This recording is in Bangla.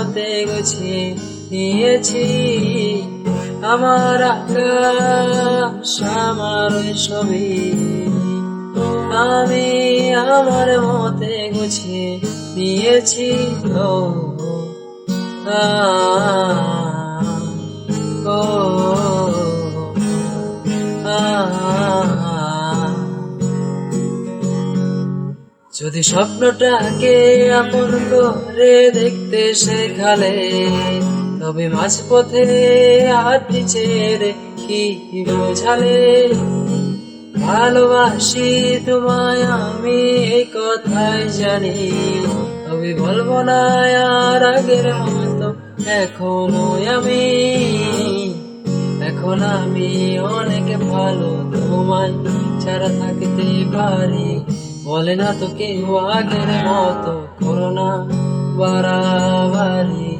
মতে গুছিয়ে নিয়েছি আমার আকাশ আমার ছবি। আমি আমার মতে গুছিয়ে নিয়েছি ও আ, যদি স্বপ্নটাকে আপন করে দেখতে শেখালে, তবে মাঝ পথে হাতি ছেড়ে কি বোঝালে ভালোবাসি তোমায়, আমি এই কথাই জানি, তবে বলব না আর আগের মতো, এখনও আমি, এখন আমি অনেক ভালো তোমায় ছাড়া থাকতে পারি। বলে না তো কেউ আগের মতো করোনা বাড়াবাড়ি।